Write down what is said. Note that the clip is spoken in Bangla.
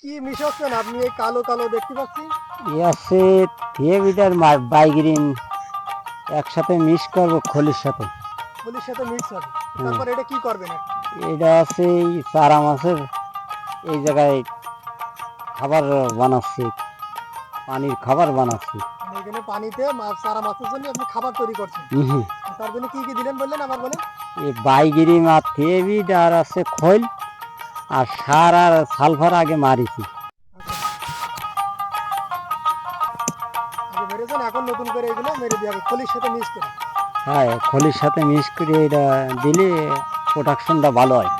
কি মিশাচ্ছেন? আপনি এই কালো কালো দেখতে পাচ্ছি। বাইগরিন একসাথে মিক্স করব খলির সাথে। পুলিশ সাথে মিক্স হবে। তারপর এটা কি করবেন? এটা আছে চারা মাছের এই জায়গায় খাবার বানাচ্ছি। পানির খাবার বানাচ্ছি। এখানে পানিতে মাছ সারা মাছের জন্য আপনি খাবার তৈরি করছেন। হুম তার জন্য কি কি দিলেন বললেন আবার বলেন। এই বাইগিরিম আর থিয়েবিট আর আছে খৈল। আর সার আর সালফার আগে মারিছি। এখন নতুন করে এগুলো মেরে দিয়ে হবে পুলিশ সাথে মিক্স করে। হ্যাঁ খলির সাথে মিক্স করে এটা দিলে প্রোডাকশনটা ভালো হয়।